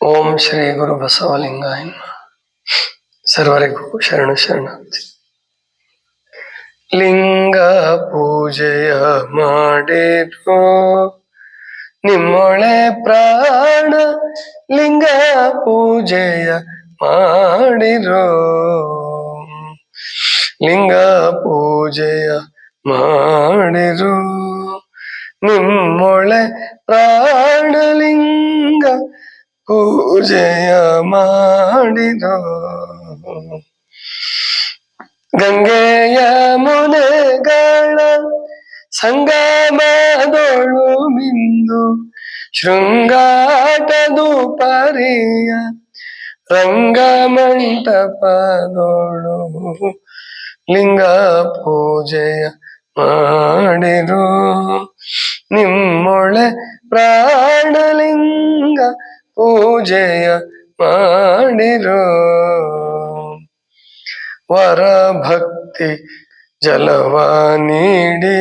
ಓಂ ಶ್ರೀ ಗುರು ಬಸವಲಿಂಗಾಯ ನಮಃ. ಸರ್ವರಿಗೂ ಶರಣ ಶರಣಾರ್ಥಿ ಲಿಂಗ ಪೂಜೆಯ ಮಾಡಿರೋ ನಿಮ್ಮೊಳೆ ಪ್ರಾಣ ಲಿಂಗ ಪೂಜೆಯ ಮಾಡಿರೋ ಲಿಂಗ ಪೂಜೆಯ ಮಾಡಿರೋ ನಿಮ್ಮೊಳೆ ಪ್ರಾಣಲಿಂಗ ಪೂಜೆಯ ಮಾಡಿದೋ. ಗಂಗೆಯ ಮುನೆಗಳ ಸಂಗಮದೊಳು ಮಿಂದು ಶೃಂಗಾಟದು ಪರಿಯ ರಂಗಮಂಟಪದೊಳು ಲಿಂಗ ಪೂಜೆಯ ಮಾಡಿರು. ನಿಮ್ಮೊಳೆ ಪ್ರಾಣಲಿಂಗ ಪೂಜೆಯ ಮಾಡಿರೋ ವರ ಭಕ್ತಿ ಜಲವ ನೀಡಿ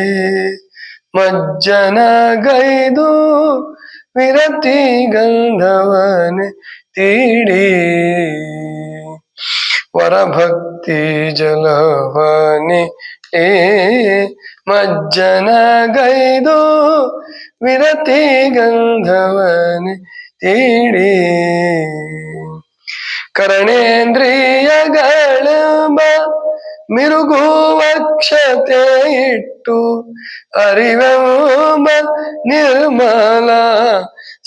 ಮಜ್ಜನ ಗೈದು ವಿರತಿ ಗಂಧವನೆ ತೀಡಿ ವರಭಕ್ತಿ ಜಲವನಿ ಏ ಮಜ್ಜನ ಗೈದು ವಿರತಿ ಗಂಧವನೆ ತೀಡಿ ಕರಣೇಂದ್ರಿಯಗಳಂಬ ಮಿರುಗುವಕ್ಷತೆ ಇಟ್ಟು ಅರಿವೆಂಬ ನಿರ್ಮಲ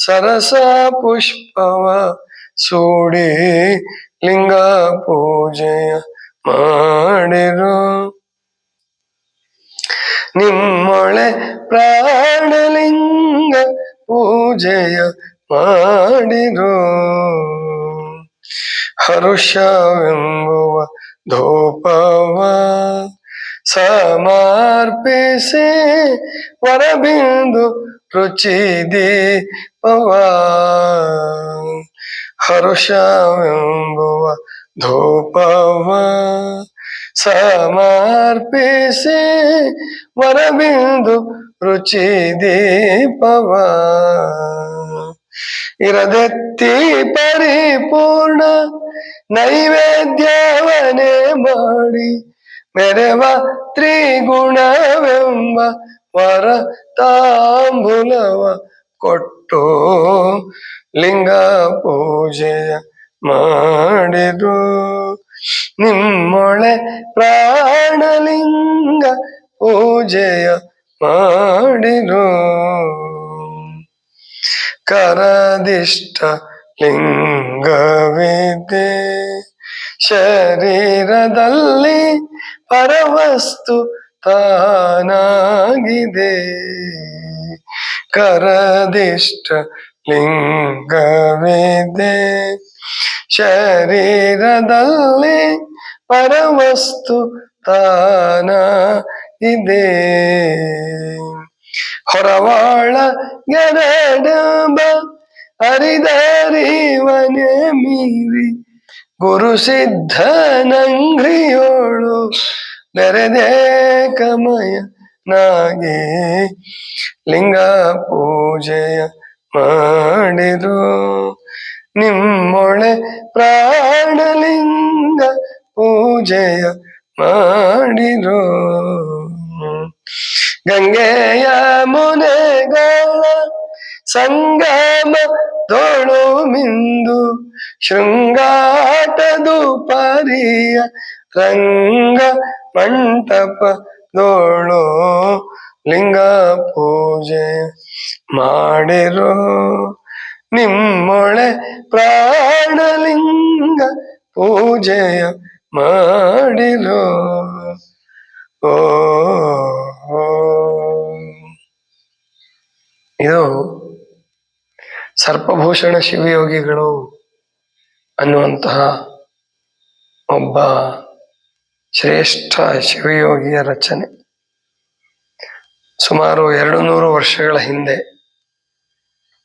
ಸರಸ ಪುಷ್ಪವ ಸೂಡಿ ಲಿಂಗ ಪೂಜೆಯ ಮಾಡಿರು. ನಿಮ್ಮೊಳೆ ಪ್ರಾಣಲಿಂಗ ಪೂಜೆಯ ಮಾಡಿರೋ ಹರುಷವೆಂಬುವ ಧೂಪವ ಸಮರ್ಪಿಸಿ ವರಬಿಂದು ರುಚಿ ದೀಪವ ಹರುಷವೆಂಬುವ ಧೂಪವ ಸಮರ್ಪಿಸಿ ವರಬಿಂದು ರುಚಿ ದೀಪವ ಇರದೆತ್ತಿ ಪರಿಪೂರ್ಣ ನೈವೇದ್ಯವನೆ ಮಾಡಿ ಮೆರವ ತ್ರಿಗುಣವೆಂಬ ವರ ತಾಂಬುಲವ ಕೊಟ್ಟು ಲಿಂಗ ಪೂಜೆಯ ಮಾಡಿದು ನಿಮ್ಮೊಳೆ ಪ್ರಾಣಲಿಂಗ ಪೂಜೆಯ ಮಾಡಿರು ಕರದಿಷ್ಟ ಲಿಂಗವಿದೆ ಶರೀರದಲ್ಲಿ ಪರವಸ್ತು ತಾನಾಗಿದೆ ಕರದಿಷ್ಟ ಲಿಂಗವಿದೆ ಶರೀರದಲ್ಲಿ ಪರವಸ್ತು ತಾನ ಇದೆ ಹೊರವಾಳ ಗೆರಡಂಬ ಹರಿದರಿವನೆ ಮೀರಿ. ಗುರು ಸಿದ್ಧನಂಗ್ರಿಯೋಳು ಬೆರೆದೆ ಕಮಯ ನಾಗೆ. ಲಿಂಗ ಪೂಜೆಯ ಮಾಡಿರು, ನಿಮ್ಮೊಳೆ ಪ್ರಾಣಲಿಂಗ ಪೂಜೆಯ ಮಾಡಿರು. ಗಂಗೆಯ ಸಂಗಮ ತೋಳು ಮಿಂದು ಶೃಂಗಾಟದು ಪರಿಯ ರಂಗ ಮಂಟಪ ತೋಳು ಲಿಂಗ ಪೂಜೆ ಮಾಡಿರೋ ನಿಮ್ಮೊಳೆ ಪ್ರಾಣಲಿಂಗ ಪೂಜೆಯ ಮಾಡಿರೋ ಓ ಓ. ಇದು ಸರ್ಪಭೂಷಣ ಶಿವಯೋಗಿಗಳು ಅನ್ನುವಂತಹ ಒಬ್ಬ ಶ್ರೇಷ್ಠ ಶಿವಯೋಗಿಯ ರಚನೆ. ಸುಮಾರು ಎರಡು ನೂರು ವರ್ಷಗಳ ಹಿಂದೆ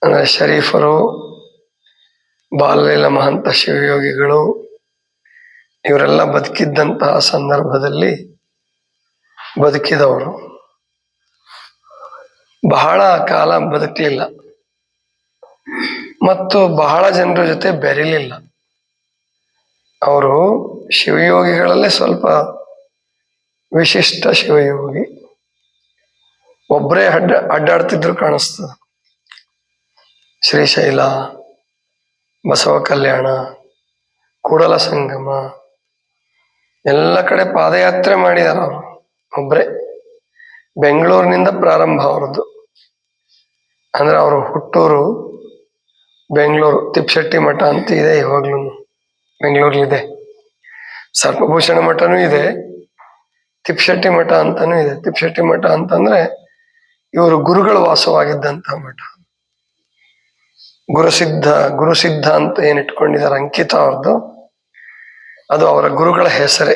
ಅಂದರೆ ಶರೀಫರು, ಬಾಲಲೀಲ ಮಹಂತ ಶಿವಯೋಗಿಗಳು ಇವರೆಲ್ಲ ಬದುಕಿದ್ದಂತಹ ಸಂದರ್ಭದಲ್ಲಿ ಬದುಕಿದವರು. ಬಹಳ ಕಾಲ ಬದುಕಲಿಲ್ಲ. ಮತ್ತು ಬಹಳ ಜನರ ಜೊತೆ ಬೆರಿಲಿಲ್ಲ. ಅವರು ಶಿವಯೋಗಿಗಳಲ್ಲೇ ಸ್ವಲ್ಪ ವಿಶಿಷ್ಟ ಶಿವಯೋಗಿ. ಒಬ್ಬರೇ ಅಡ್ಡ ಅಡ್ಡಾಡ್ತಿದ್ರು ಕಾಣಿಸ್ತದೆ ಶ್ರೀಶೈಲ, ಬಸವ ಕಲ್ಯಾಣ, ಕೂಡಲ ಸಂಗಮ, ಎಲ್ಲ ಕಡೆ ಪಾದಯಾತ್ರೆ ಮಾಡಿದಾರ ಅವರು. ಒಬ್ಬರೇ ಬೆಂಗಳೂರಿನಿಂದ ಪ್ರಾರಂಭ ಅವ್ರದ್ದು. ಅಂದ್ರೆ ಅವರು ಹುಟ್ಟೂರು ಬೆಂಗಳೂರು ತಿಪ್ಪಶೆಟ್ಟಿ ಮಠ ಅಂತ ಇದೆ ಇವಾಗ್ಲೂ. ಬೆಂಗಳೂರಲ್ಲಿದೆ ಸರ್ಪಭೂಷಣ ಮಠನೂ ಇದೆ. ತಿಪ್ಪಶೆಟ್ಟಿ ಮಠ ಅಂತಾನೂ ಇದೆ. ತಿಪ್ಪಶೆಟ್ಟಿ ಮಠ ಅಂತಂದ್ರೆ ಇವರು ಗುರುಗಳು ವಾಸವಾಗಿದ್ದಂತಹ ಮಠ. ಗುರುಸಿದ್ಧ ಗುರುಸಿದ್ಧ ಅಂತ ಏನ್ ಇಟ್ಕೊಂಡಿದ್ದಾರೆ ಅಂಕಿತ ಅವ್ರದ್ದು ಅದು ಅವರ ಗುರುಗಳ ಹೆಸರೇ.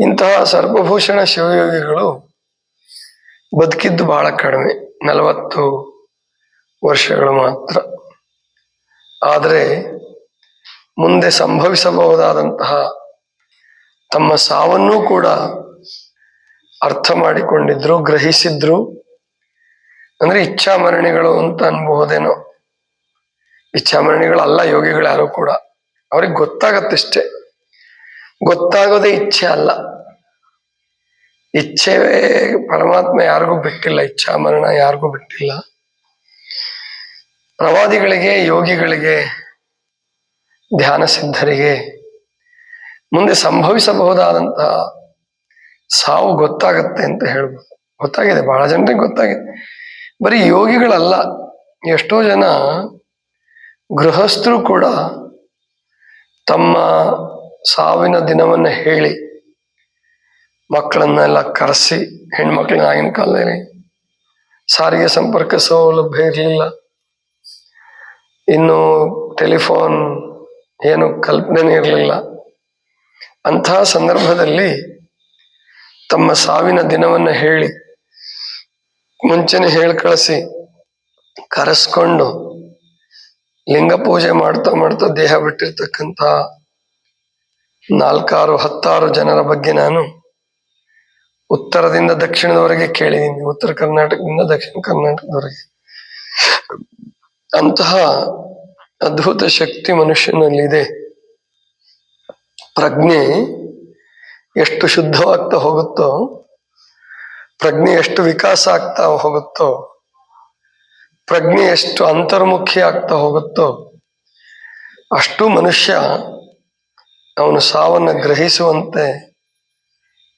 ಇಂತಹ ಸರ್ಪಭೂಷಣ ಶಿವಯೋಗಿಗಳು ಬದುಕಿದ್ದು ಬಹಳ ಕಡಿಮೆ. ನಲವತ್ತು ವರ್ಷಗಳು ಮಾತ್ರ. ಆದರೆ ಮುಂದೆ ಸಂಭವಿಸಬಹುದಾದಂತಹ ತಮ್ಮ ಸಾವನ್ನೂ ಕೂಡ ಅರ್ಥ ಮಾಡಿಕೊಂಡಿದ್ರು, ಗ್ರಹಿಸಿದ್ರು. ಅಂದ್ರೆ ಇಚ್ಛಾಮರಣಿಗಳು ಅಂತ ಅನ್ಬಹುದೇನೋ. ಇಚ್ಛಾಮರಣಿಗಳಲ್ಲ, ಯೋಗಿಗಳು ಯಾರು ಕೂಡ. ಅವ್ರಿಗೆ ಗೊತ್ತಾಗತ್ತಷ್ಟೇ ಗೊತ್ತಾಗೋದೇ ಇಚ್ಛೆ ಅಲ್ಲ. ಇಚ್ಛೆ ಪರಮಾತ್ಮ ಯಾರಿಗೂ ಬಿಟ್ಟಿಲ್ಲ, ಇಚ್ಛಾಮರಣ ಯಾರಿಗೂ ಬಿಟ್ಟಿಲ್ಲ. ಪ್ರವಾದಿಗಳಿಗೆ, ಯೋಗಿಗಳಿಗೆ, ಧ್ಯಾನ ಸಿದ್ಧರಿಗೆ ಮುಂದೆ ಸಂಭವಿಸಬಹುದಾದಂತಹ ಸಾವು ಗೊತ್ತಾಗತ್ತೆ ಅಂತ ಹೇಳ್ಬೋದು. ಗೊತ್ತಾಗಿದೆ, ಬಹಳ ಜನರಿಗೆ ಗೊತ್ತಾಗಿದೆ. ಬರೀ ಯೋಗಿಗಳಲ್ಲ, ಎಷ್ಟೋ ಜನ ಗೃಹಸ್ಥರು ಕೂಡ ತಮ್ಮ ಸಾವಿನ ದಿನವನ್ನ ಹೇಳಿ ಮಕ್ಕಳನ್ನೆಲ್ಲ ಕರೆಸಿ ಹೆಣ್ಮಕ್ಳನ್ನ ಆಗಿನ ಕಾಲದಲ್ಲಿ ಸಾರಿಗೆ ಸಂಪರ್ಕ ಸೌಲಭ್ಯ ಇರಲಿಲ್ಲ. ಇನ್ನು ಟೆಲಿಫೋನ್ ಏನು ಕಲ್ಪನೆ ಇರಲಿಲ್ಲ. ಅಂತಹ ಸಂದರ್ಭದಲ್ಲಿ ತಮ್ಮ ಸಾವಿನ ದಿನವನ್ನು ಹೇಳಿ, ಮುಂಚೆನೆ ಹೇಳಿ ಕಳಿಸಿ, ಕರೆಸ್ಕೊಂಡು ಲಿಂಗ ಪೂಜೆ ಮಾಡ್ತಾ ಮಾಡ್ತಾ ದೇಹ ಬಿಟ್ಟಿರ್ತಕ್ಕಂಥ ನಾಲ್ಕಾರು, ಹತ್ತಾರು ಜನರ ಬಗ್ಗೆ ನಾನು ಉತ್ತರದಿಂದ ದಕ್ಷಿಣದವರೆಗೆ ಕೇಳಿದ್ದೀನಿ. ಉತ್ತರ ಕರ್ನಾಟಕದಿಂದ ದಕ್ಷಿಣ ಕರ್ನಾಟಕದವರೆಗೆ. ಅಂತಹ ಅದ್ಭುತ ಶಕ್ತಿ ಮನುಷ್ಯನಲ್ಲಿದೆ. ಪ್ರಜ್ಞೆ ಎಷ್ಟು ಶುದ್ಧವಾಗ್ತಾ ಹೋಗುತ್ತೋ, ಪ್ರಜ್ಞೆ ಎಷ್ಟು ವಿಕಾಸ ಆಗ್ತಾ ಹೋಗುತ್ತೋ, ಪ್ರಜ್ಞೆ ಎಷ್ಟು ಅಂತರ್ಮುಖಿ ಆಗ್ತಾ ಹೋಗುತ್ತೋ, ಅಷ್ಟು ಮನುಷ್ಯ ಅವನು ಸಾವನ್ನು ಗ್ರಹಿಸುವಂತೆ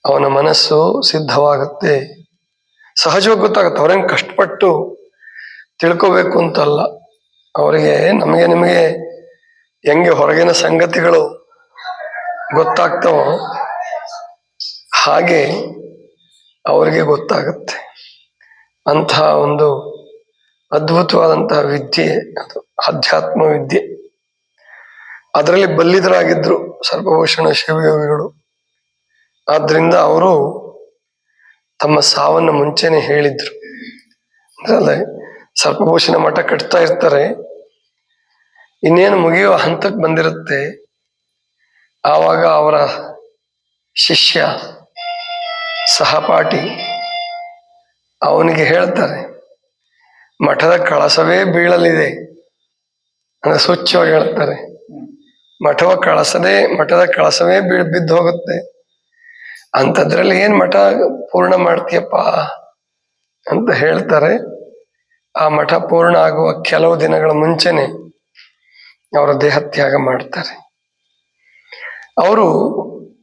ಅವನ ಮನಸ್ಸು ಸಿದ್ಧವಾಗುತ್ತೆ. ಸಹಜವಾಗಿ ಗೊತ್ತಾಗುತ್ತೆ, ಅವ್ರೇನು ಕಷ್ಟಪಟ್ಟು ತಿಳ್ಕೋಬೇಕು ಅಂತಲ್ಲ. ಅವರಿಗೆ ನಮಗೆ ನಿಮಗೆ ಹೆಂಗೆ ಹೊರಗಿನ ಸಂಗತಿಗಳು ಗೊತ್ತಾಗ್ತವೋ ಹಾಗೆ ಅವರಿಗೆ ಗೊತ್ತಾಗುತ್ತೆ. ಅಂತಹ ಒಂದು ಅದ್ಭುತವಾದಂತಹ ವಿದ್ಯೆ ಅದು ಆಧ್ಯಾತ್ಮ ವಿದ್ಯೆ ಅದರಲ್ಲಿ ಬಲ್ಲಿದರಾಗಿದ್ದರು ಸರ್ವಭೂಷಣ ಶಿವಯೋಗಿಗಳು. ಆದ್ರಿಂದ ಅವರು ತಮ್ಮ ಸಾವನ್ನು ಮುಂಚೆನೆ ಹೇಳಿದ್ರು. ಅಂದ್ರೆ ಸರ್ಪಭೂಷಣ ಮಠ ಕಟ್ತಾ ಇರ್ತಾರೆ. ಇನ್ನೇನು ಮುಗಿಯುವ ಹಂತಕ್ಕೆ ಬಂದಿರುತ್ತೆ. ಆವಾಗ ಅವರ ಶಿಷ್ಯ ಸಹಪಾಠಿ ಅವನಿಗೆ ಹೇಳ್ತಾರೆ, ಮಠದ ಕಳಸವೇ ಬೀಳಲಿದೆ. ಅಂದ್ರೆ ಸ್ವಚ್ಛವಾಗಿ ಹೇಳ್ತಾರೆ, ಮಠವ ಕಳಸದೆ, ಮಠದ ಕಳಸವೇ ಬೀಳ್, ಬಿದ್ದು ಹೋಗುತ್ತೆ. ಅಂಥದ್ರಲ್ಲಿ ಏನ್ ಮಠ ಪೂರ್ಣ ಮಾಡ್ತೀಯಪ್ಪ? ಅಂತ ಹೇಳ್ತಾರೆ. ಆ ಮಠ ಪೂರ್ಣ ಆಗುವ ಕೆಲವು ದಿನಗಳ ಮುಂಚೆನೆ ಅವರ ದೇಹತ್ಯಾಗ ಮಾಡ್ತಾರೆ. ಅವರು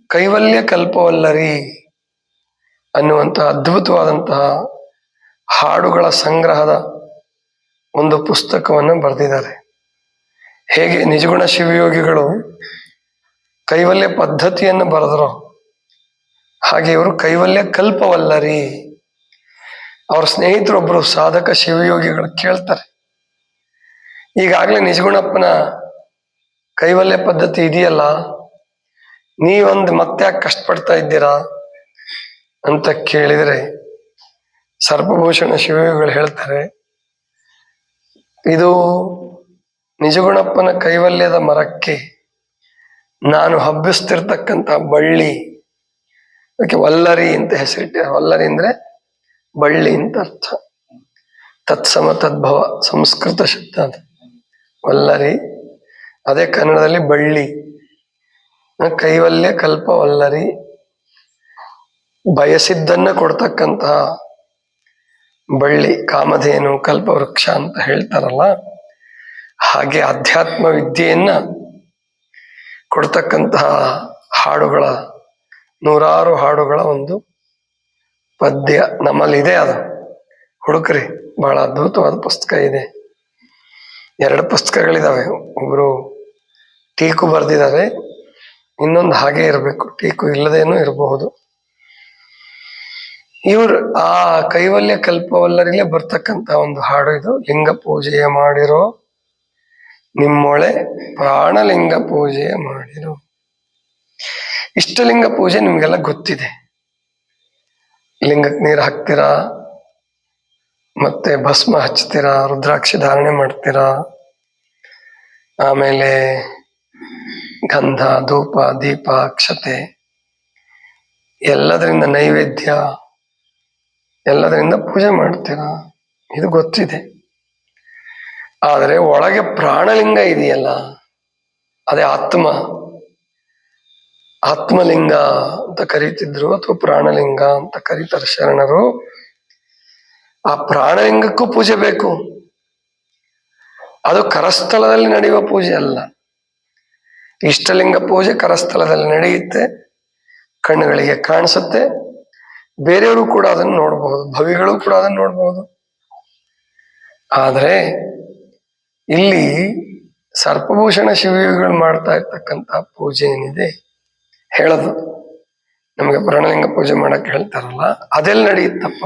ಕೈವಲ್ಯ ಕಲ್ಪವಲ್ಲರಿ ಅನ್ನುವಂತಹ ಅದ್ಭುತವಾದಂತಹ ಹಾಡುಗಳ ಸಂಗ್ರಹದ ಒಂದು ಪುಸ್ತಕವನ್ನು ಬರೆದಿದ್ದಾರೆ. ಹೇಗೆ ನಿಜಗುಣ ಶಿವಯೋಗಿಗಳು ಕೈವಲ್ಯ ಪದ್ಧತಿಯನ್ನು ಬರೆದರು ಹಾಗೆ ಇವರು ಕೈವಲ್ಯ ಕಲ್ಪವಲ್ಲರಿ ಅವ್ರ ಸ್ನೇಹಿತರೊಬ್ಬರು ಸಾಧಕ ಶಿವಯೋಗಿಗಳು ಕೇಳ್ತಾರೆ. ಈಗಾಗಲೇ ನಿಜಗುಣಪ್ಪನ ಕೈವಲ್ಯ ಪದ್ಧತಿ ಇದೆಯಲ್ಲ? ನೀವೊಂದು ಮತ್ತೆ ಯಾಕೆ ಕಷ್ಟಪಡ್ತಾ ಇದ್ದೀರಾ ಅಂತ ಕೇಳಿದರೆ ಸರ್ಪಭೂಷಣ ಶಿವಯೋಗಿಗಳು ಹೇಳ್ತಾರೆ, ಇದು ನಿಜಗುಣಪ್ಪನ ಕೈವಲ್ಯದ ಮರಕ್ಕೆ ನಾನು ಹಬ್ಬಿಸ್ತಿರ್ತಕ್ಕಂಥ ಬಳ್ಳಿ, ಅದಕ್ಕೆ ವಲ್ಲರಿ ಅಂತ ಹೆಸರಿಟ್ಟೆ ವಲ್ಲರಿ ಅಂದ್ರೆ ಬಳ್ಳಿ ಅಂತ ಅರ್ಥ. ತತ್ಸಮ ತದ್ಭವ, ಸಂಸ್ಕೃತ ಶಬ್ದ ಅಂತ ವಲ್ಲರಿ, ಅದೇ ಕನ್ನಡದಲ್ಲಿ ಬಳ್ಳಿ. ಕೈವಲ್ಯ, ಕಲ್ಪ, ವಲ್ಲರಿ. ಬಯಸಿದ್ದನ್ನ ಕೊಡ್ತಕ್ಕಂತಹ ಬಳ್ಳಿ, ಕಾಮಧೇನು, ಕಲ್ಪವೃಕ್ಷ ಅಂತ ಹೇಳ್ತಾರಲ್ಲ, ಹಾಗೆ ಅಧ್ಯಾತ್ಮ ವಿದ್ಯೆಯನ್ನ ಕೊಡ್ತಕ್ಕಂತಹ ಹಾಡುಗಳ, ನೂರಾರು ಹಾಡುಗಳ ಒಂದು ಪದ್ಯ ನಮ್ಮಲ್ಲಿದೆ ಅದು. ಹುಡುಕ್ರಿ, ಬಹಳ ಅದ್ಭುತವಾದ ಪುಸ್ತಕ ಇದೆ. ಎರಡು ಪುಸ್ತಕಗಳಿದಾವೆ. ಒಬ್ರು ಟೀಕು ಬರೆದಿದ್ದಾರೆ. ಇನ್ನೊಂದು ಹಾಗೆ ಇರಬೇಕು. ಟೀಕು ಇಲ್ಲದೇನು ಇರಬಹುದು. ಇವರು ಆ ಕೈವಲ್ಯ ಕಲ್ಪವಲ್ಲರಿಗೆ ಬರ್ತಕ್ಕಂತ ಒಂದು ಹಾಡು ಇದು. ಲಿಂಗ ಪೂಜೆಯ ಮಾಡಿರೋ, ನಿಮ್ಮೊಳೆ ಪ್ರಾಣಲಿಂಗ ಪೂಜೆಯ ಮಾಡಿರೋ. ಇಷ್ಟಲಿಂಗ ಪೂಜೆ ನಿಮ್ಗೆಲ್ಲ ಗೊತ್ತಿದೆ. ಲಿಂಗಕ್ಕೆ ನೀರು ಹಾಕ್ತೀರಾ? ಮತ್ತೆ ಭಸ್ಮ ಹಚ್ತೀರಾ? ರುದ್ರಾಕ್ಷಿ ಧಾರಣೆ ಮಾಡ್ತೀರಾ? ಆಮೇಲೆ ಗಂಧ, ಧೂಪ, ದೀಪ, ಅಕ್ಷತೆ, ಎಲ್ಲದರಿಂದ ನೈವೇದ್ಯ, ಎಲ್ಲದರಿಂದ ಪೂಜೆ ಮಾಡ್ತೀರಾ? ಇದು ಗೊತ್ತಿದೆ. ಆದರೆ ಒಳಗೆ ಪ್ರಾಣಲಿಂಗ ಇದೆಯಲ್ಲ, ಅದೇ ಆತ್ಮ. ಆತ್ಮಲಿಂಗ ಅಂತ ಕರೀತಿದ್ರು ಅಥವಾ ಪ್ರಾಣಲಿಂಗ ಅಂತ ಕರೀತಾರೆ ಶರಣರು. ಆ ಪ್ರಾಣಲಿಂಗಕ್ಕೂ ಪೂಜೆ ಬೇಕು. ಅದು ಕರಸ್ಥಳದಲ್ಲಿ ನಡೆಯುವ ಪೂಜೆ ಅಲ್ಲ. ಇಷ್ಟಲಿಂಗ ಪೂಜೆ ಕರಸ್ಥಳದಲ್ಲಿ ನಡೆಯುತ್ತೆ, ಕಣ್ಣುಗಳಿಗೆ ಕಾಣಿಸುತ್ತೆ, ಬೇರೆಯವರು ಕೂಡ ಅದನ್ನು ನೋಡಬಹುದು ಭವಿಗಳು ಕೂಡ ಅದನ್ನು ನೋಡಬಹುದು ಆದರೆ ಇಲ್ಲಿ ಸರ್ಪಭೂಷಣ ಶಿವಿಗಳು ಮಾಡ್ತಾ ಇರ್ತಕ್ಕಂಥ ಪೂಜೆ ಏನಿದೆ ಹೇಳೋದು. ನಮಗೆ ಪ್ರಾಣಲಿಂಗ ಪೂಜೆ ಮಾಡಕ್ ಹೇಳ್ತಾರಲ್ಲ ಅದೆಲ್ಲಿ ನಡೆಯುತ್ತಪ್ಪ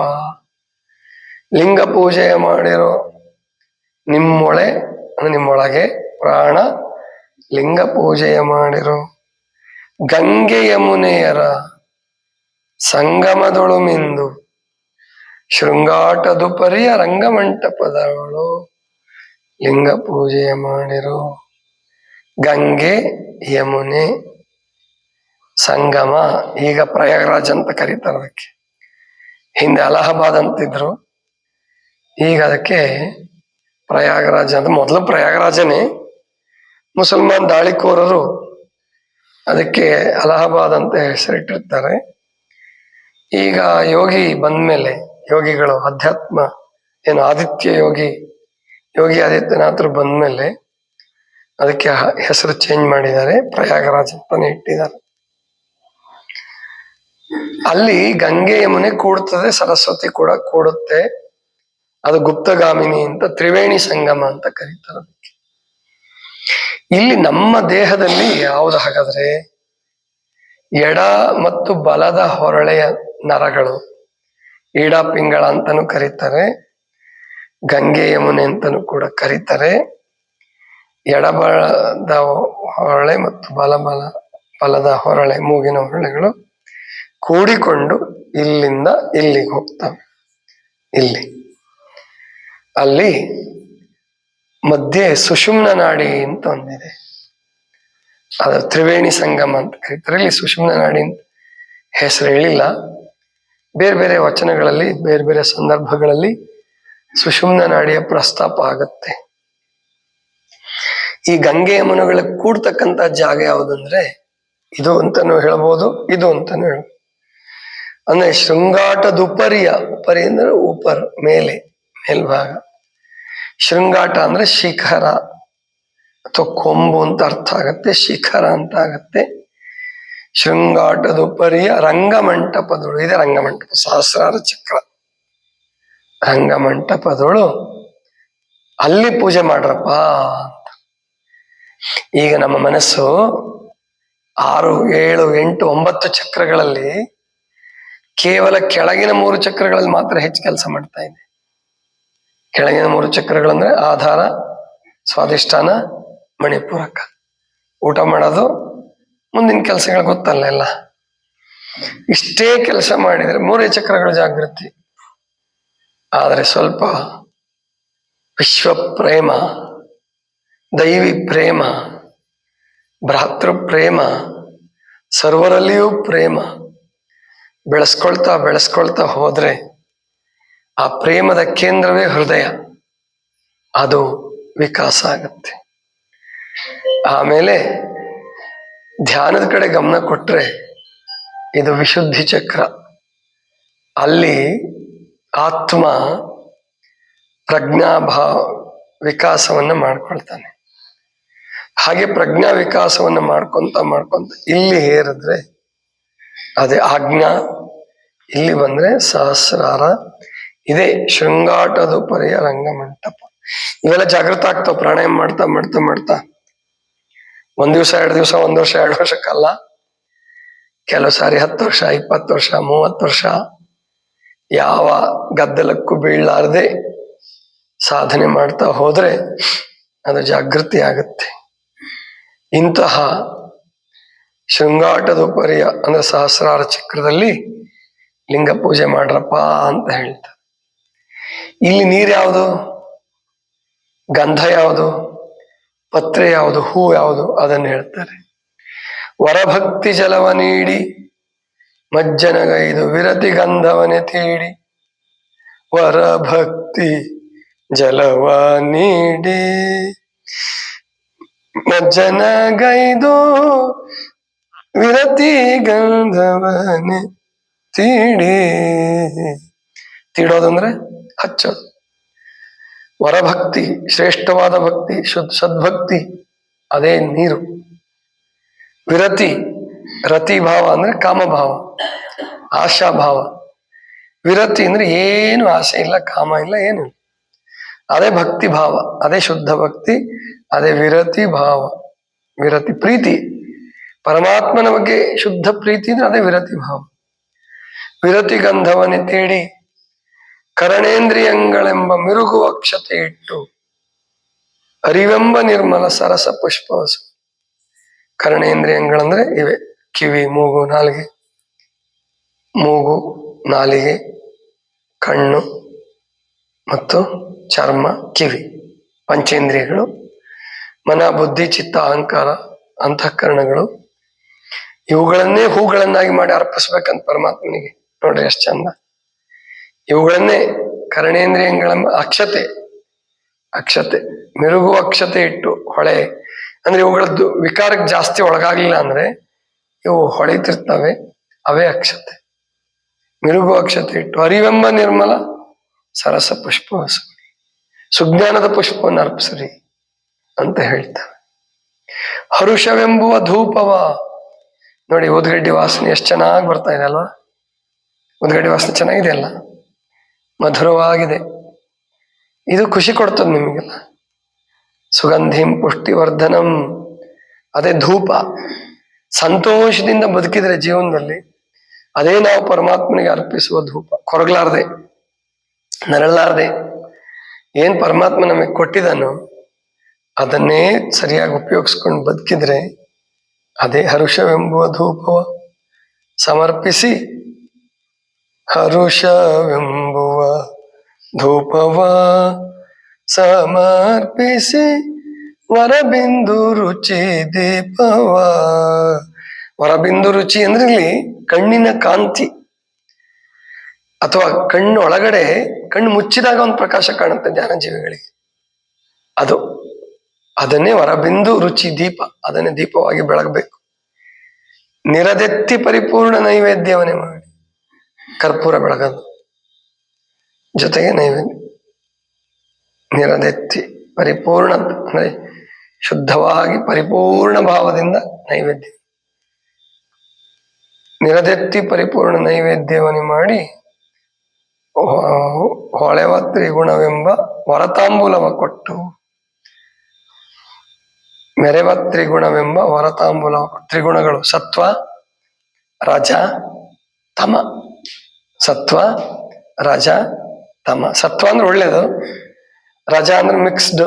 ಲಿಂಗ ಪೂಜೆ ಮಾಡಿರೋ ನಿಮ್ಮೊಳೆ ನಿಮ್ಮೊಳಗೆ ಪ್ರಾಣ, ಲಿಂಗ ಪೂಜೆಯ ಮಾಡಿರೋ ಗಂಗೆ ಯಮುನೆಯರ ಸಂಗಮದೊಳು ಮಿಂದು ಶೃಂಗಾಟದು ಪರಿಯ ರಂಗಮಂಟಪದವಳು ಲಿಂಗ ಪೂಜೆಯ ಮಾಡಿರೋ ಗಂಗೆ ಯಮುನೆ ಸಂಗಮ ಈಗ ಪ್ರಯಾಗರಾಜ್ ಅಂತ ಕರೀತಾರೆ ಅದಕ್ಕೆ. ಹಿಂದೆ ಅಲಹಾಬಾದ್ ಅಂತಿದ್ರು. ಈಗ ಅದಕ್ಕೆ ಪ್ರಯಾಗರಾಜ ಅಂತ ಮೊದಲು ಪ್ರಯಾಗರಾಜನೇ. ಮುಸಲ್ಮಾನ್ ದಾಳಿಕೋರರು ಅದಕ್ಕೆ ಅಲಹಾಬಾದ್ ಅಂತ ಹೆಸರಿಟ್ಟಿರ್ತಾರೆ. ಈಗ ಯೋಗಿ ಬಂದ್ಮೇಲೆ ಯೋಗಿಗಳು ಅಧ್ಯಾತ್ಮ ಏನು ಆದಿತ್ಯ ಯೋಗಿ ಯೋಗಿ ಆದಿತ್ಯನಾಥರು ಬಂದ್ಮೇಲೆ ಅದಕ್ಕೆ ಹೆಸರು ಚೇಂಜ್ ಮಾಡಿದ್ದಾರೆ, ಪ್ರಯಾಗರಾಜ್ ಅಂತಾನೆ ಇಟ್ಟಿದ್ದಾರೆ. ಅಲ್ಲಿ ಗಂಗೆ ಯಮುನೆ ಕೂಡುತ್ತದೆ ಸರಸ್ವತಿ ಕೂಡ ಕೂಡುತ್ತೆ. ಅದು ಗುಪ್ತಗಾಮಿನಿ ಅಂತ ತ್ರಿವೇಣಿ ಸಂಗಮ ಅಂತ ಕರೀತಾರೆ ಅದಕ್ಕೆ. ಇಲ್ಲಿ ನಮ್ಮ ದೇಹದಲ್ಲಿ ಯಾವುದು ಹಾಗಾದ್ರೆ ಎಡ ಮತ್ತು ಬಲದ ಹೊರಳೆಯ ನರಗಳು, ಈಡ ಪಿಂಗಳ ಅಂತಾನು ಕರೀತಾರೆ ಗಂಗೆ ಯಮುನೆ ಅಂತಾನು ಕೂಡ ಕರೀತಾರೆ. ಎಡಬಲದ ಹೊರಳೆ ಮತ್ತು ಬಲ ಬಲ, ಬಲದ ಹೊರಳೆ ಮೂಗಿನ ಹೊರಳೆಗಳು ಕೂಡಿಕೊಂಡು ಇಲ್ಲಿಂದ ಇಲ್ಲಿಗೆ ಹೋಗ್ತವೆ ಇಲ್ಲಿ. ಅಲ್ಲಿ ಮಧ್ಯೆ ಸುಷುಮ್ನ ನಾಡಿ ಅಂತ ಒಂದಿದೆ. ಅದು ತ್ರಿವೇಣಿ ಸಂಗಮ ಅಂತ ಕರೀತಾರೆ. ಇಲ್ಲಿ ಸುಷುಮ್ನ ನಾಡಿ ಅಂತ ಹೆಸರು ಹೇಳಿಲ್ಲ. ಬೇರೆ ಬೇರೆ ವಚನಗಳಲ್ಲಿ, ಬೇರೆ ಬೇರೆ ಸಂದರ್ಭಗಳಲ್ಲಿ ಸುಷುಮ್ನ ನಾಡಿಯ ಪ್ರಸ್ತಾಪ ಆಗುತ್ತೆ. ಈ ಗಂಗೆ ಯಮುನಗಳ ಕೂಡ್ತಕ್ಕಂತ ಜಾಗ ಯಾವುದಂದ್ರೆ ಇದು ಅಂತಾನು ಹೇಳ್ಬೋದು, ಇದು ಅಂತಾನು ಹೇಳ್ಬೋದು. ಅಂದ್ರೆ ಶೃಂಗಾಟ ಉಪರಿಯ ಉಪರಿ ಅಂದ್ರೆ ಉಪರ್, ಮೇಲೆ, ಮೇಲ್ಭಾಗ. ಶೃಂಗಾಟ ಅಂದ್ರೆ ಶಿಖರ ಅಥವಾ ಕೊಂಬು ಅಂತ ಅರ್ಥ ಆಗತ್ತೆ, ಶಿಖರ ಅಂತ ಆಗತ್ತೆ. ಶೃಂಗಾಟ ಉಪರಿಯ ರಂಗಮಂಟಪದಳು, ಇದೆ ರಂಗಮಂಟಪ, ಸಹಸ್ರಾರ ಚಕ್ರ. ರಂಗಮಂಟಪದಳು ಅಲ್ಲಿ ಪೂಜೆ ಮಾಡ್ರಪ್ಪ ಅಂತ. ಈಗ ನಮ್ಮ ಮನಸ್ಸು ಆರು, ಏಳು, ಎಂಟು, ಒಂಬತ್ತು ಚಕ್ರಗಳಲ್ಲಿ ಕೇವಲ ಕೆಳಗಿನ ಮೂರು ಚಕ್ರಗಳಲ್ಲಿ ಮಾತ್ರ ಹೆಚ್ಚು ಕೆಲಸ ಮಾಡ್ತಾ ಇದೆ. ಕೆಳಗಿನ ಮೂರು ಚಕ್ರಗಳಂದ್ರೆ ಆಧಾರ ಸ್ವಾದಿಷ್ಠಾನ ಮಣಿಪೂರಕ. ಊಟ ಮಾಡೋದು ಮುಂದಿನ ಕೆಲಸಗಳು ಗೊತ್ತಲ್ಲ ಎಲ್ಲ. ಇಷ್ಟೇ ಕೆಲಸ ಮಾಡಿದ್ರೆ ಮೂರೇ ಚಕ್ರಗಳ ಜಾಗೃತಿ. ಆದರೆ ಸ್ವಲ್ಪ ವಿಶ್ವ ಪ್ರೇಮ ದೈವಿ ಪ್ರೇಮ ಭ್ರಾತೃ ಪ್ರೇಮ ಸರ್ವರಲ್ಲಿಯೂ ಪ್ರೇಮ ಬೆಳೆಸ್ಕೊಳ್ತಾ ಬೆಳೆಸ್ಕೊಳ್ತಾ ಹೋದರೆ ಆ ಪ್ರೇಮದ ಕೇಂದ್ರವೇ ಹೃದಯ. ಅದು ವಿಕಾಸ ಆಗುತ್ತೆ. ಆಮೇಲೆ ಧ್ಯಾನದ ಕಡೆ ಗಮನ ಕೊಟ್ರೆ ಇದು ವಿಶುದ್ಧಿ ಚಕ್ರ. ಅಲ್ಲಿ ಆತ್ಮ ಪ್ರಜ್ಞಾಭಾವ ವಿಕಾಸವನ್ನು ಮಾಡ್ಕೊಳ್ತಾನೆ. ಹಾಗೆ ಪ್ರಜ್ಞಾ ವಿಕಾಸವನ್ನು ಮಾಡ್ಕೊಂತ ಮಾಡ್ಕೊಂತ ಇಲ್ಲಿ ಹೇರಿದ್ರೆ ಅದೇ ಆಜ್ಞಾ. ಇಲ್ಲಿ ಬಂದ್ರೆ ಸಹಸ್ರಾರ. ಇದೇ ಶೃಂಗಾಟದ ಪರಿಯ ರಂಗಮಂಟಪ ಇವೆಲ್ಲ ಜಾಗೃತ ಆಗ್ತಾವ ಪ್ರಾಣಾಯಾಮ ಮಾಡ್ತಾ ಮಾಡ್ತಾ ಮಾಡ್ತಾ. ಒಂದ್ ದಿವಸ, ಎರಡು ದಿವಸ, ಒಂದ್ ವರ್ಷ, ಎರಡು ವರ್ಷಕ್ಕಲ್ಲ. ಕೆಲವು ಸಾರಿ ಹತ್ತು ವರ್ಷ, ಇಪ್ಪತ್ತು ವರ್ಷ, ಮೂವತ್ತು ವರ್ಷ. ಯಾವ ಗದ್ದಲಕ್ಕೂ ಬೀಳಲಾರದೆ ಸಾಧನೆ ಮಾಡ್ತಾ ಹೋದ್ರೆ ಅದು ಜಾಗೃತಿ ಆಗುತ್ತೆ. ಇಂತಹ ಶೃಂಗಾಟದ ಪರಿಯ ಅಂದ್ರೆ ಸಹಸ್ರಾರ ಚಕ್ರದಲ್ಲಿ ಲಿಂಗ ಪೂಜೆ ಮಾಡ್ರಪ್ಪ ಅಂತ ಹೇಳ್ತಾರೆ. ಇಲ್ಲಿ ನೀರ್ ಯಾವುದು? ಗಂಧ ಯಾವುದು? ಪತ್ರೆ ಯಾವುದು? ಹೂ ಯಾವುದು? ಅದನ್ನು ಹೇಳ್ತಾರೆ. ವರಭಕ್ತಿ ಜಲವ ನೀಡಿ, ಮಜ್ಜನಗೈದು ವಿರತಿ ಗಂಧವನೆ ತೀಡಿ. ವರಭಕ್ತಿ ಜಲವ ನೀಡಿ, ಮಜ್ಜನಗೈದು ವಿರತಿ ಗಂಧವನೆ ತೀಡಿ. ತೀಡೋದಂದ್ರೆ ಹಚ್ಚೋದು ವರಭಕ್ತಿ, ಶ್ರೇಷ್ಠವಾದ ಭಕ್ತಿ ಶುದ್ಧ ಸದ್ಭಕ್ತಿ, ಅದೇ ನೀರು. ವಿರತಿ, ರತಿ ಭಾವ ಅಂದ್ರೆ ಕಾಮಭಾವ, ಆಶಾಭಾವ. ವಿರತಿ ಅಂದ್ರೆ ಏನು ಆಸೆ ಇಲ್ಲ, ಕಾಮ ಇಲ್ಲ ಏನು ಅದೇ ಭಕ್ತಿ ಭಾವ, ಅದೇ ಶುದ್ಧ ಭಕ್ತಿ, ಅದೇ ವಿರತಿ ಭಾವ. ವಿರತಿ ಪ್ರೀತಿ. ಪರಮಾತ್ಮನ ಬಗ್ಗೆ ಶುದ್ಧ ಪ್ರೀತಿ ಅಂದ್ರೆ ಅದೇ ವಿರತಿ ಭಾವ. ವಿರತಿ ಗಂಧವನ್ನೇ ತೇಡಿ ಕರಣೇಂದ್ರಿಯಂಗಳೆಂಬ ಮಿರುಗುವ ಅಕ್ಷತೆ ಇಟ್ಟು ಅರಿವೆಂಬ ನಿರ್ಮಲ ಸರಸ ಪುಷ್ಪವಸು. ಕರಣೇಂದ್ರಿಯಂಗಳಂದ್ರೆ ಇವೆ. ಕಿವಿ, ಮೂಗು, ನಾಲಿಗೆ. ಮೂಗು, ನಾಲಿಗೆ, ಕಣ್ಣು ಮತ್ತು ಚರ್ಮ, ಕಿವಿ. ಪಂಚೇಂದ್ರಿಯಗಳು, ಮನ, ಬುದ್ಧಿ, ಚಿತ್ತ, ಅಹಂಕಾರ, ಅಂತಃಕರಣಗಳು. ಇವುಗಳನ್ನೇ ಹೂಗಳನ್ನಾಗಿ ಮಾಡಿ ಅರ್ಪಿಸ್ಬೇಕಂತ ಪರಮಾತ್ಮನಿಗೆ. ನೋಡ್ರಿ ಎಷ್ಟು ಚಂದ. ಇವುಗಳನ್ನೇ ಕರ್ಣೇಂದ್ರಿಯಂಗಳ ಅಕ್ಷತೆ ಅಕ್ಷತೆ, ಮಿರುಗು ಅಕ್ಷತೆ ಇಟ್ಟು ಹೊಳೆ. ಅಂದ್ರೆ ಇವುಗಳದ್ದು ವಿಕಾರಕ್ಕೆ ಜಾಸ್ತಿ ಒಳಗಾಗ್ಲಿಲ್ಲ ಅಂದ್ರೆ ಇವು ಹೊಳಿತಿರ್ತವೆ, ಅವೇ ಅಕ್ಷತೆ. ಮಿರುಗು ಅಕ್ಷತೆ ಇಟ್ಟು ಅರಿವೆಂಬ ನಿರ್ಮಲ ಸರಸ ಪುಷ್ಪ ಸುಜ್ಞಾನದ ಪುಷ್ಪವನ್ನು ಅರ್ಪಿಸ್ರಿ ಅಂತ ಹೇಳ್ತಾರೆ. ಹರುಷವೆಂಬುವ ಧೂಪವ ನೋಡಿ, ಉದ್ಗಡ್ಡಿ ವಾಸನೆ ಎಷ್ಟು ಚೆನ್ನಾಗಿ ಬರ್ತಾ ಇದೆ ಅಲ್ವಾ? ಉದ್ಗಡ್ಡಿ ವಾಸನೆ ಚೆನ್ನಾಗಿದೆ ಅಲ್ಲ? ಮಧುರವಾಗಿದೆ. ಇದು ಖುಷಿ ಕೊಡ್ತದೆ ನಿಮಗೆಲ್ಲ. ಸುಗಂಧಿಂ ಪುಷ್ಟಿವರ್ಧನಂ. ಅದೇ ಧೂಪ. ಸಂತೋಷದಿಂದ ಬದುಕಿದ್ರೆ ಜೀವನದಲ್ಲಿ ಅದೇ ನಾವು ಪರಮಾತ್ಮನಿಗೆ ಅರ್ಪಿಸುವ ಧೂಪ. ಕೊರಗಲಾರದೆ, ನರಳಲಾರ್ದೆ. ಏನ್ ಪರಮಾತ್ಮ ನಮಗೆ ಕೊಟ್ಟಿದ್ದಾನೋ ಅದನ್ನೇ ಸರಿಯಾಗಿ ಉಪಯೋಗಿಸ್ಕೊಂಡು ಬದುಕಿದ್ರೆ ಅದೇ ಹರುಷವೆಂಬುವ ಧೂಪವ ಸಮರ್ಪಿಸಿ ಹರುಷವೆಂಬುವ ಧೂಪವ ಸಮರ್ಪಿಸಿ ವರಬಿಂದು ರುಚಿ ದೀಪವ. ವರಬಿಂದು ರುಚಿ ಅಂದ್ರೆ ಇಲ್ಲಿ ಕಣ್ಣಿನ ಕಾಂತಿ ಅಥವಾ ಕಣ್ಣು ಒಳಗಡೆ ಕಣ್ಣು ಮುಚ್ಚಿದಾಗ ಒಂದು ಪ್ರಕಾಶ ಕಾಣುತ್ತೆ ಧ್ಯಾನ ಜೀವಿಗಳಿಗೆ ಅದು ಅದನ್ನೇ ಹೊರಬಿಂದು ರುಚಿ ದೀಪ, ಅದನ್ನೇ ದೀಪವಾಗಿ ಬೆಳಗಬೇಕು. ನಿರದೆತ್ತಿ ಪರಿಪೂರ್ಣ ನೈವೇದ್ಯವನ್ನೇ ಮಾಡಿ, ಕರ್ಪೂರ ಬೆಳಗದು. ಜೊತೆಗೆ ನೈವೇದ್ಯ, ನಿರದೆತ್ತಿ ಪರಿಪೂರ್ಣ, ಅಂದ್ರೆ ಶುದ್ಧವಾಗಿ ಪರಿಪೂರ್ಣ ಭಾವದಿಂದ ನೈವೇದ್ಯ. ನಿರದೆತ್ತಿ ಪರಿಪೂರ್ಣ ನೈವೇದ್ಯವನ್ನೇ ಮಾಡಿ ಹೊಳೆವ ತ್ರಿಗುಣವೆಂಬ ವರತಾಂಬೂಲವ ಕೊಟ್ಟು ಮೆರೆವ ತ್ರಿಗುಣವೆಂಬ ವರತಾಂಬೂಲ ತ್ರಿಗುಣಗಳು ಸತ್ವ, ರಜ, ತಮ. ಸತ್ವ, ರಜ, ತಮ. ಸತ್ವ ಅಂದ್ರೆ ಒಳ್ಳೇದು. ರಜ ಅಂದ್ರೆ ಮಿಕ್ಸ್ಡ್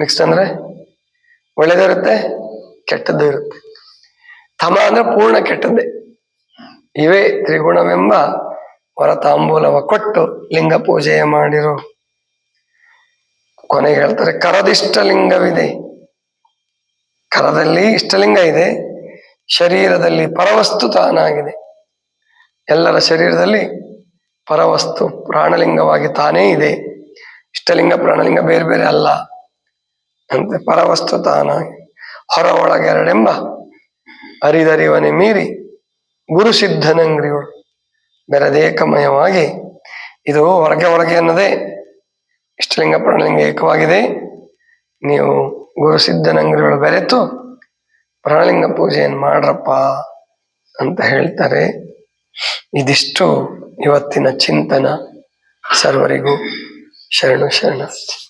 ಮಿಕ್ಸ್ಡ್ ಅಂದ್ರೆ ಒಳ್ಳೇದಿರುತ್ತೆ, ಕೆಟ್ಟದ್ದು ಇರುತ್ತೆ. ತಮ ಅಂದ್ರೆ ಪೂರ್ಣ ಕೆಟ್ಟದ್ದೇ. ಇವೇ ತ್ರಿಗುಣವೆಂಬ ವರತಾಂಬೂಲವ ಕೊಟ್ಟು ಲಿಂಗ ಪೂಜೆಯ ಮಾಡಿರು. ಕೊನೆಗೆ ಹೇಳ್ತಾರೆ, ಕರದಿಷ್ಟ ಲಿಂಗವಿದೆ. ಕರದಲ್ಲಿ ಇಷ್ಟಲಿಂಗ ಇದೆ. ಶರೀರದಲ್ಲಿ ಪರವಸ್ತು ತಾನಾಗಿದೆ. ಎಲ್ಲರ ಶರೀರದಲ್ಲಿ ಪರವಸ್ತು ಪ್ರಾಣಲಿಂಗವಾಗಿ ತಾನೇ ಇದೆ. ಇಷ್ಟಲಿಂಗ, ಪ್ರಾಣಲಿಂಗ ಬೇರೆ ಬೇರೆ ಅಲ್ಲ. ಅಂತೆ ಪರವಸ್ತು ತಾನಾಗಿ. ಹೊರ ಒಳಗೆರಡೆಂಬ ಹರಿದರಿವನೆ ಮೀರಿ ಗುರು ಸಿದ್ಧನಂಗ್ರಿಗಳು ಬೆರದೇಕಮಯವಾಗಿ. ಇದು ಹೊರಗೆ ಹೊರಗೆ ಅನ್ನದೇ ಇಷ್ಟಲಿಂಗ, ಪ್ರಾಣಲಿಂಗ ಏಕವಾಗಿದೆ. ನೀವು ಗುರು ಸಿದ್ಧನಂಗ್ರಿಗಳು ಬೆರೆತು ಪ್ರಾಣಲಿಂಗ ಪೂಜೆಯನ್ನು ಮಾಡ್ರಪ್ಪ ಅಂತ ಹೇಳ್ತಾರೆ. ಇದಿಷ್ಟು ಇವತ್ತಿನ ಚಿಂತನ. ಸರ್ವರಿಗೂ ಶರಣು ಶರಣಾರ್ಥಿ